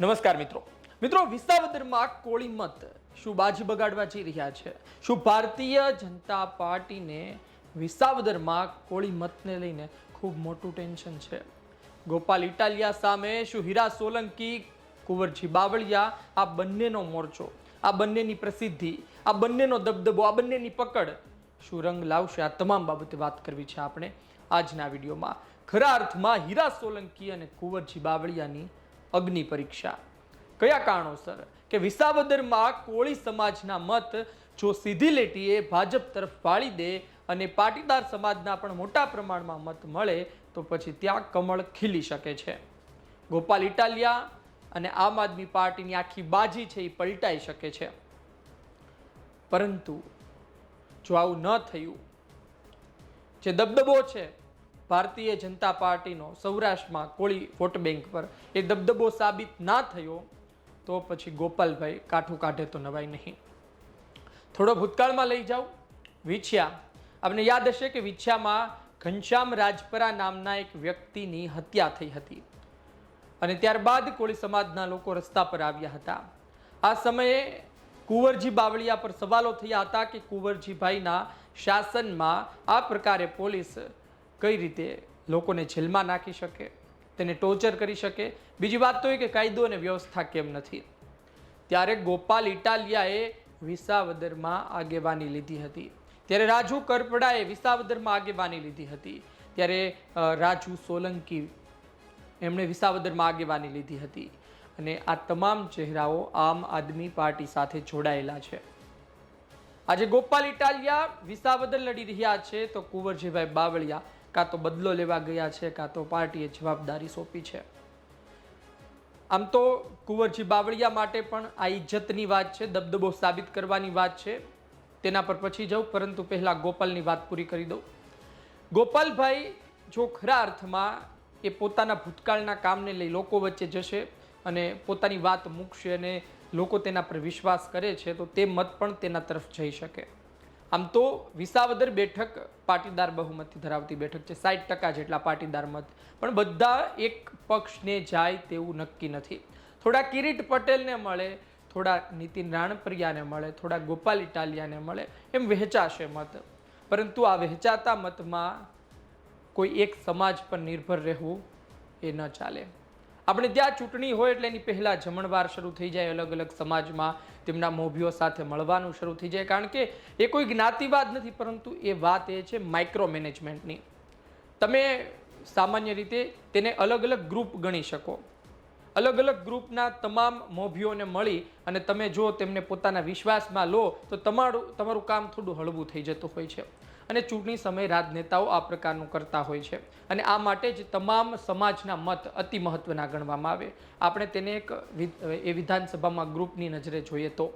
નમસ્કાર મિત્રો. મિત્રો, વિસાવદરમાં કોળી મત શું બાજી બગાડવા જઈ રહ્યા છે. શું ભારતીય જનતા પાર્ટીને વિસાવદરમાં કોળી મતને લઈને ખૂબ મોટું ટેન્શન છે. ગોપાલ ઇટાલિયા સામે શું હીરા સોલંકી, કુંવરજી બાવળિયા, આ બંનેનો મોરચો, આ બંનેની પ્રસિદ્ધિ, આ બંનેનો દબદબો, આ બંનેની પકડ શું રંગ લાવશે. આ તમામ બાબતે વાત કરવી છે આપણે આજના વિડીયોમાં. ખરા અર્થમાં હીરા સોલંકી અને કુંવરજી બાવળિયાની અગ્નિ પરીક્ષા. કયા કારણોસર? કે વિસાવદરમાં કોળી સમાજના મત જો સીધી લેટીએ ભાજપ તરફ વાળી દે અને પાટીદાર સમાજના પણ મોટા પ્રમાણમાં મત મળે, તો પછી ત્યાં કમળ ખીલી શકે છે. ગોપાલ ઇટાલિયા અને આમ આદમી પાર્ટીની આખી બાજી છે એ પલટાઈ શકે છે. પરંતુ જો આવું ન થયું, જે દબદબો છે ભારતીય જનતા પાર્ટીનો સૌરાષ્ટ્રમાં કોળી વોટ બેંક પર એ દબદબો સાબિત ના થયો, તો પછી ગોપાલભાઈ કાઠું કાઢે તો નવાય નહીં. થોડો ભૂતકાળમાં લઈ જાઓ. વિછ્યા. આપને યાદ હશે કે વિછ્યામાં ઘનશ્યામ રાજપરા નામના એક વ્યક્તિની હત્યા થઈ હતી. અને ત્યારબાદ કોળી સમાજના લોકો રસ્તા પર આવ્યા હતા. આ સમયે કુંવરજી બાવળિયા પર સવાલો થયા હતા કે કુંવરજીભાઈના શાસનમાં આ પ્રકારે પોલીસ કઈ રીતે લોકોને જેલમાં નાખી શકે, તેને ટોર્ચર કરી શકે? બીજી વાત તો એ કે કાયદો અને વ્યવસ્થા કેમ નથી? ત્યારે ગોપાલ ઇટાલિયાએ વિસાવદરમાં આગેવાની લીધી હતી. ત્યારે રાજુ કરપડાએ વિસાવદરમાં આગેવાની લીધી હતી. ત્યારે રાજુ સોલંકી એમણે વિસાવદરમાં આગેવાની લીધી હતી. અને આ તમામ ચહેરાઓ આમ આદમી પાર્ટી સાથે જોડાયેલા છે. આજે ગોપાલ ઇટાલિયા વિસાવદર લડી રહ્યા છે તો કુંવરજીભાઈ બાવળિયા કાં તો બદલો લેવા ગયા છે, કાં તો પાર્ટીએ જવાબદારી સોંપી છે. આમ તો કુંવરજી બાવળિયા માટે પણ આ ઇજ્જતની વાત છે, દબદબો સાબિત કરવાની વાત છે. તેના પર પછી જાઉં, પરંતુ પહેલાં ગોપાલની વાત પૂરી કરી દઉં. ગોપાલભાઈ જો ખરા અર્થમાં એ પોતાના ભૂતકાળના કામને લઈ લોકો વચ્ચે જશે અને પોતાની વાત મૂકશે અને લોકો તેના પર વિશ્વાસ કરે છે, તો તે મત પણ તેના તરફ જઈ શકે. આમ તો વિસાવદર બેઠક પાટીદાર બહુમતી ધરાવતી બેઠક છે. સાઠ ટકા જેટલા પાટીદાર મત. પણ બધા એક પક્ષને જાય તેવું નક્કી નથી. થોડા કિરીટ પટેલને મળે, થોડા નીતિન રાણપ્રિયાને મળે, થોડા ગોપાલ ઇટાલિયાને મળે, એમ વહેંચાશે મત. પરંતુ આ વહેંચાતા મતમાં કોઈ એક સમાજ પર નિર્ભર રહેવું એ ન ચાલે. આપણે ત્યાં ચૂંટણી હોય એટલે એની પહેલાં જમણવાર શરૂ થઈ જાય અલગ અલગ સમાજમાં. તેમના મોભીઓ સાથે મળવાનું શરૂ થઈ જાય. કારણ કે એ કોઈ જ્ઞાતિવાદ નથી, પરંતુ એ વાત એ છે માઇક્રો મેનેજમેન્ટની તમે સામાન્ય રીતે તેને અલગ અલગ ગ્રુપ ગણી શકો. અલગ અલગ ગ્રુપના તમામ મોભીઓને મળી અને તમે જો તેમને પોતાના વિશ્વાસમાં લો, તો તમારું તમારું કામ થોડું હળવું થઈ જતું હોય છે. અને ચૂંટણી સમયે રાજનેતાઓ આ પ્રકારનું કરતા હોય છે. અને આ માટે જ તમામ સમાજના મત અતિ મહત્વના ગણવામાં આવે. આપણે તેને એક એ વિધાનસભામાં ગ્રુપની નજરે જોઈએ તો.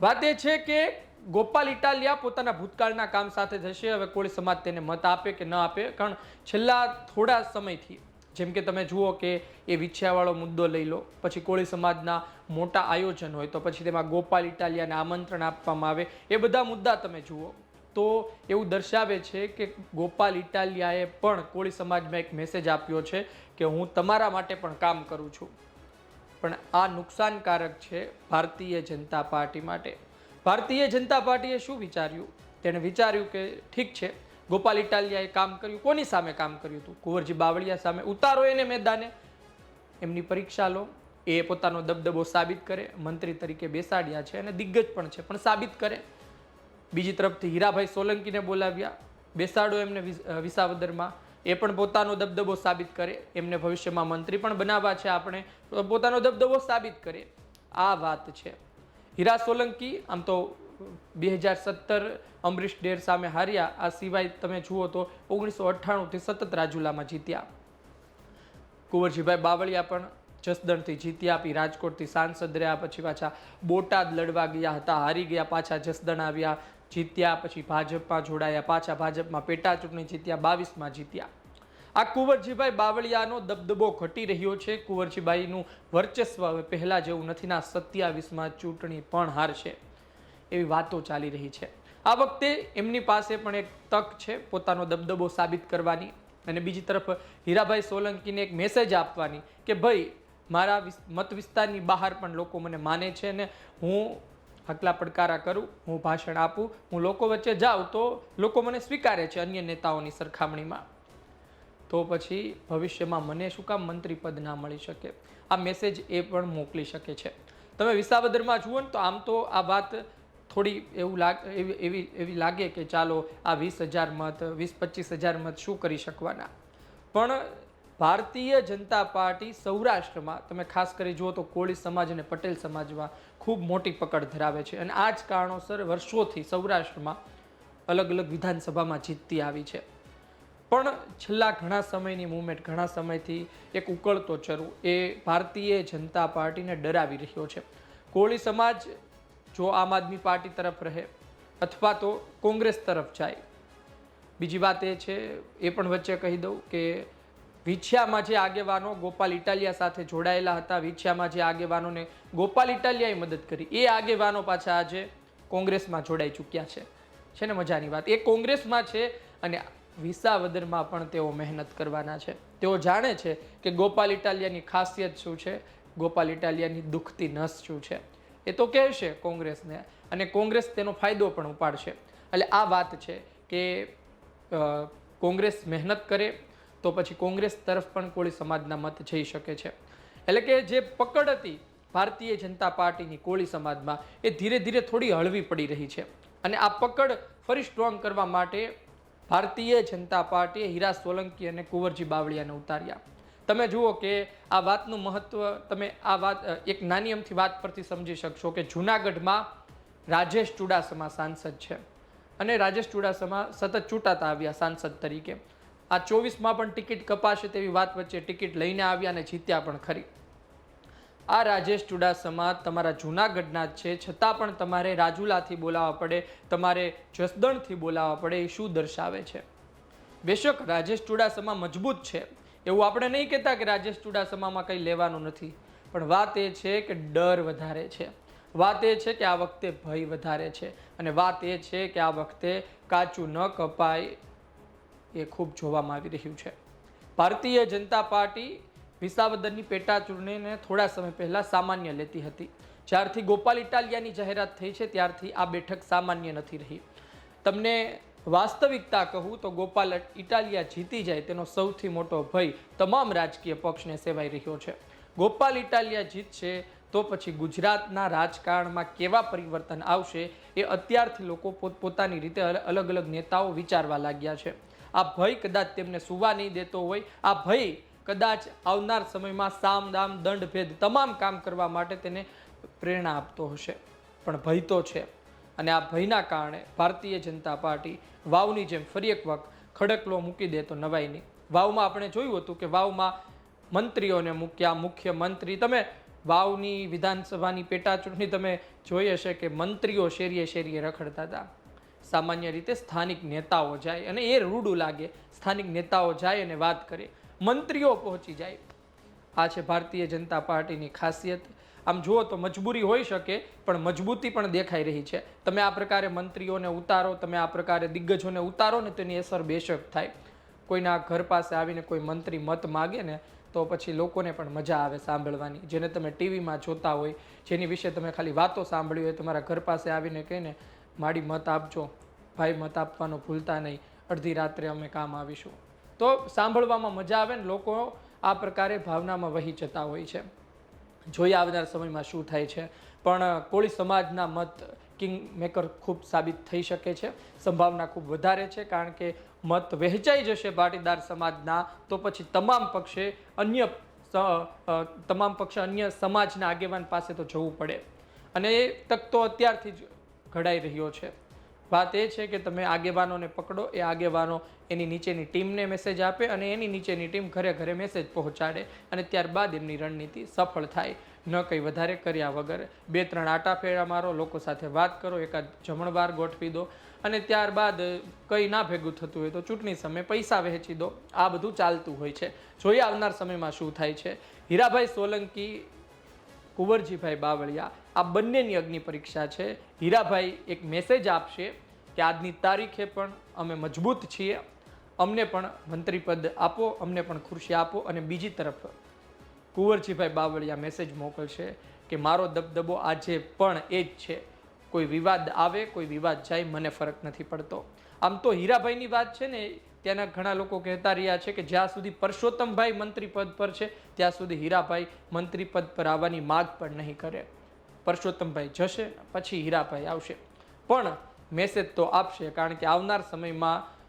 વાત એ છે કે ગોપાલ ઇટાલિયા પોતાના ભૂતકાળના કામ સાથે જશે. હવે કોળી સમાજ તેને મત આપે કે ન આપે? કારણ છેલ્લા થોડા સમયથી, જેમ કે તમે જુઓ કે એ વિછ્યાવાળો મુદ્દો લઈ લો, પછી કોળી સમાજના મોટા આયોજન હોય તો પછી તેમાં ગોપાલ ઇટાલિયાને આમંત્રણ આપવામાં આવે. એ બધા મુદ્દા તમે જુઓ. તો એવું દર્શાવે છે કે ગોપાલ ઇટાલિયાએ પણ કોળી સમાજમાં એક મેસેજ આપ્યો છે કે હું તમારા માટે પણ કામ કરું છું. પણ આ નુકસાનકારક છે ભારતીય જનતા પાર્ટી માટે. ભારતીય જનતા પાર્ટીએ શું વિચાર્યું? તેણે વિચાર્યું કે ઠીક છે, ગોપાલ ઇટાલિયાએ કામ કર્યું. કોની સામે કામ કર્યું હતું? કુંવરજી બાવળિયા સામે. ઉતારો એને મેદાને. એમની પરીક્ષા લો. એ પોતાનો દબદબો સાબિત કરે. મંત્રી તરીકે બેસાડ્યા છે અને દિગ્ગજ પણ છે, પણ સાબિત કરે. બીજી તરફથી હીરાભાઈ સોલંકીને બોલાવ્યા. બેસાડો એમને વિસાવદરમાં. એ પણ પોતાનો દબદબો સાબિત કરે. એમને ભવિષ્યમાં મંત્રી પણ બનાવવા છે આપણે. પોતાનો દબદબો સાબિત કરે. આ વાત છે. હીરા સોલંકી, આમ તો બે હજાર સત્તર અમરીશ ડેર સામે હાર્યા. આ સિવાય તમે જુઓ તો ઓગણીસો અઠ્ઠાણુંથી સતત રાજુલામાં જીત્યા. કુંવરજીભાઈ બાવળિયા પણ જસદણથી જીત્યા. આપી રાજકોટથી સાંસદ રહ્યા. પછી પાછા બોટાદ લડવા ગયા હતા. હારી ગયા, પાછા જસદણ આવ્યા. જીત્યા, પછી ભાજપમાં જોડાયા, પાછા ભાજપમાં પેટા ચૂંટણી જીત્યા, બાવીસમાં જીત્યા. આ કુંવરજીભાઈ બાવળિયાનો દબદબો ઘટી રહ્યો છે. કુંવરજીભાઈનું વર્ચસ્વ હવે પહેલાં જેવું નથી ના સત્યાવીસમાં ચૂંટણી પણ હારશે. એવી વાતો ચાલી રહી છે. આ વખતે એમની પાસે પણ એક તક છે પોતાનો દબદબો સાબિત કરવાની અને બીજી તરફ હીરાભાઈ સોલંકીને એક મેસેજ આપવાની કે, ભાઈ, મારા મત વિસ્તારની બહાર પણ લોકો મને માને છે ને હું હકલા પડકારા કરું, હું ભાષણ આપું, હું લોકો વચ્ચે જાઉં તો લોકો મને સ્વીકારે છે અન્ય નેતાઓની સરખામણીમાં. તો પછી ભવિષ્યમાં મને શું કામ મંત્રી પદ ના મળી શકે? આ મેસેજ એ પણ મોકલી શકે છે. તમે વિસાવદરમાં જુઓ ને તો આમ તો આ વાત થોડી એવું લાગ, એવી એવી એવી લાગે કે ચાલો આ વીસ હજાર મત, વીસ, પચીસ હજાર મત શું કરી શકવાના? પણ ભારતીય જનતા પાર્ટી સૌરાષ્ટ્રમાં, તમે ખાસ કરી જુઓ તો કોળી સમાજ અને પટેલ સમાજમાં ખૂબ મોટી પકડ ધરાવે છે અને આ જ કારણોસર વર્ષોથી સૌરાષ્ટ્રમાં અલગ અલગ વિધાનસભામાં જીતતી આવી છે. પણ છેલ્લા ઘણા સમયની મૂવમેન્ટ ઘણા સમયથી એક ઉકળતો ચરુ એ ભારતીય જનતા પાર્ટીને ડરાવી રહ્યો છે. કોળી સમાજ જો આમ આદમી પાર્ટી તરફ રહે અથવા તો કોંગ્રેસ તરફ જાય, બીજી વાત એ છે, એ પણ વચ્ચે કહી દઉં કે વિછિયામાં જે આગેવાનો ગોપાલ ઇટાલિયા સાથે જોડાયેલા હતા, વિછિયામાં જે આગેવાનોને ગોપાલ ઇટાલિયાએ મદદ કરી, એ આગેવાનો પાછા આજે કોંગ્રેસમાં જોડાઈ ચૂક્યા છે. છે ને મજાની વાત. એ કોંગ્રેસમાં છે અને વિસાવદરમાં પણ તેઓ મહેનત કરવાના છે. તેઓ જાણે છે કે ગોપાલ ઇટાલિયાની ખાસિયત શું છે, ગોપાલ ઇટાલિયાની દુખતી નસ શું છે. એ તો કહેશે કોંગ્રેસને અને કોંગ્રેસ તેનો ફાયદો પણ ઉપાડશે. એટલે આ વાત છે કે કોંગ્રેસ મહેનત કરે તો પછી કોંગ્રેસ તરફ પણ કોળી સમાજના મત જઈ શકે છે. એટલે કે જે પકડ હતી ભારતીય જનતા પાર્ટીની કોળી સમાજમાં એ ધીરે ધીરે થોડી હળવી પડી રહી છે. અને આ પકડ ફરી સ્ટ્રોંગ કરવા માટે ભારતીય જનતા પાર્ટીએ હીરા સોલંકી અને કુંવરજી બાવળિયાને ઉતાર્યા. તમે જુઓ કે આ વાતનું મહત્વ તમે આ વાત, એક નાની અમથી વાત પરથી સમજી શકશો કે જૂનાગઢમાં રાજેશ ચુડાસમા સાંસદ છે. અને રાજેશ ચુડાસમા સતત ચૂંટાતા આવ્યા સાંસદ તરીકે. આ ચોવીસમાં પણ ટિકિટ કપાશે તેવી વાત વચ્ચે ટિકિટ લઈને આવ્યા અને જીત્યા પણ ખરી. આ રાજેશ ચુડાસમા તમારા જૂનાગઢના જ છે. છતાં પણ તમારે રાજુલાથી બોલાવવા પડે, તમારે જસદણથી બોલાવવા પડે, એ શું દર્શાવે છે? બેશક રાજેશ ચુડાસમા મજબૂત છે. એવું આપણે નહીં કહેતા કે રાજેશ ચુડાસમામાં કંઈ લેવાનું નથી. પણ વાત એ છે કે ડર વધારે છે. વાત એ છે કે આ વખતે ભય વધારે છે. અને વાત એ છે કે આ વખતે કાચું ન કપાય એ ખૂબ જોવામાં આવી રહ્યું છે. ભારતીય જનતા પાર્ટી વિસાવદરની પેટા ચૂંટણીને થોડા સમય પહેલાં સામાન્ય લેતી હતી. જ્યારથી ગોપાલ ઇટાલિયાની જાહેરાત થઈ છે, ત્યારથી આ બેઠક સામાન્ય નથી રહી. તમને વાસ્તવિકતા કહું તો ગોપાલ ઇટાલિયા જીતી જાય તેનો સૌથી મોટો ભય તમામ રાજકીય પક્ષને સેવાઈ રહ્યો છે. ગોપાલ ઇટાલિયા જીતશે તો પછી ગુજરાતના રાજકારણમાં કેવા પરિવર્તન આવશે એ અત્યારથી લોકો પોતપોતાની રીતે અલગ અલગ નેતાઓ વિચારવા લાગ્યા છે. આ ભય કદાચ તેમને સુવા નહીં દેતો હોય. આ ભય કદાચ આવનાર સમયમાં સામ દામ દંડ ભેદ તમામ કામ કરવા માટે તેને પ્રેરણા આપતો હશે. પણ ભય તો છે. અને આ ભયના કારણે ભારતીય જનતા પાર્ટી વાવની જેમ ફરી એક વખત ખડકલો મૂકી દે તો નવાઈ નહીં. વાવમાં આપણે જોયું હતું કે વાવમાં મંત્રીઓને મૂક્યા મુખ્યમંત્રી. તમે વાવની વિધાનસભાની પેટા ચૂંટણી તમે જોઈ હશે કે મંત્રીઓ શેરીએ શેરીએ રખડતા હતા. સામાન્ય રીતે સ્થાનિક નેતાઓ જાય અને એ રૂડું લાગે. સ્થાનિક નેતાઓ જાય અને વાત કરે. મંત્રીઓ પહોંચી જાય. આ છે ભારતીય જનતા પાર્ટીની ખાસિયત. આમ જુઓ તો મજબૂરી હોઈ શકે, પણ મજબૂતી પણ દેખાઈ રહી છે. તમે આ પ્રકારે મંત્રીઓને ઉતારો, તમે આ પ્રકારે દિગ્ગજોને ઉતારો ને તેની અસર બેશક થાય. કોઈના ઘર પાસે આવીને કોઈ મંત્રી મત માગે ને તો પછી લોકોને પણ મજા આવે સાંભળવાની. જેને તમે ટીવીમાં જોતા હોય, જેની વિશે તમે ખાલી વાતો સાંભળી હોય, તમારા ઘર પાસે આવીને કહીને માડી મત આપજો. ભાઈ મત આપવાનું ભૂલતા નહીં. અડધી રાત્રે અમે કામ આવીશું. તો સાંભળવામાં મજા આવે ને લોકો આ પ્રકારે ભાવનામાં વહી જતા હોય છે. જોઈએ આવનાર સમયમાં શું થાય છે. પણ કોળી સમાજના મત કિંગ મેકર ખૂબ સાબિત થઈ શકે છે. સંભાવના ખૂબ વધારે છે, કારણ કે મત વહેંચાઈ જશે પાટીદાર સમાજના, તો પછી તમામ પક્ષે અન્ય તમામ પક્ષે અન્ય સમાજના આગેવાન પાસે તો જવું પડે. અને એ તક તો અત્યારથી જ ઘડાઈ રહ્યો છે. વાત એ છે કે તમે આગેવાનોને પકડો, એ આગેવાનો એની નીચેની ટીમને મેસેજ આપે અને એની નીચેની ટીમ ઘરે ઘરે મેસેજ પહોંચાડે અને ત્યારબાદ એમની રણનીતિ સફળ થાય. ન કંઈ વધારે કર્યા વગર બે ત્રણ આટા ફેરા મારો, લોકો સાથે વાત કરો, એકાદ જમણવાર ગોઠવી દો અને ત્યારબાદ કંઈ ના ભેગું થતું હોય તો ચૂંટણી સમયે પૈસા વહેંચી દો. આ બધું ચાલતું હોય છે. જોઈએ આવનાર સમયમાં શું થાય છે. હીરાભાઈ સોલંકી કુંવરજીભાઈ બાવળિયા, આ બંનેની અગ્નિ પરીક્ષા છે. હીરાભાઈ એક મેસેજ આપશે કે આજની તારીખે પણ અમે મજબૂત છીએ. અમને પણ મંત્રીપદ આપો, અમને પણ ખુરશી આપો અને બીજી તરફ કુંવરજીભાઈ બાવળિયા મેસેજ મોકલશે કે મારો દબદબો આજે પણ એ જ છે. કોઈ વિવાદ આવે, કોઈ વિવાદ જાય, મને ફરક નથી પડતો. આમ તો હીરાભાઈની વાત છે ને ત્યાંના ઘણા લોકો કહેતા રહ્યા છે કે જ્યાં સુધી પરસોત્તમભાઈ મંત્રી પદ પર છે, ત્યાં સુધી હીરાભાઈ મંત્રી પદ પર આવવાની માગ પણ નહીં કરે. પરસોત્તમભાઈ જશે, પછી હીરાભાઈ આવશે. પણ મેસેજ તો આપશે, કારણ કે આવનાર સમયમાં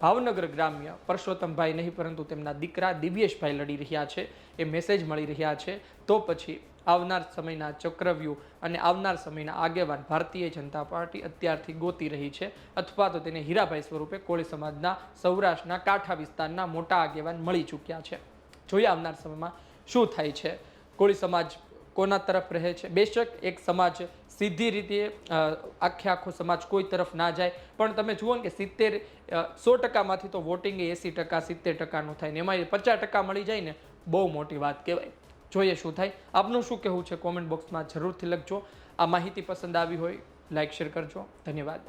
ભાવનગર ગ્રામ્ય પરસોત્તમભાઈ નહીં, પરંતુ તેમના દીકરા દિવ્યેશભાઈ લડી રહ્યા છે. એ મેસેજ મળી રહ્યા છે. તો પછી આવનાર સમયના ચક્રવ્યૂહ અને આવનાર સમયના આગેવાન ભારતીય જનતા પાર્ટી અત્યારથી ગોતી રહી છે અથવા તો તેને હીરાભાઈ સ્વરૂપે કોળી સમાજના, સૌરાષ્ટ્રના, કાંઠા વિસ્તારના મોટા આગેવાન મળી ચૂક્યા છે. જોઈએ આવનાર સમયમાં શું થાય છે? કોળી સમાજ કોના તરફ રહે છે? બેશક એક સમાજ સીધી રીતે આખે આખો સમાજ કોઈ તરફ ના જાય. પણ તમે જુઓ ને કે સિત્તેર સો ટકામાંથી તો વોટિંગ એસી ટકા, સિત્તેર ટકાનું થાય ને એમાં પચાસ ટકા મળી જાય ને, બહુ મોટી વાત કહેવાય. જોઈએ શું થાય. આપનું શું કહેવું છે કોમેન્ટ બોક્સમાં જરૂરથી લખજો. આ માહિતી પસંદ આવી હોય લાઇક શેર કરજો. ધન્યવાદ.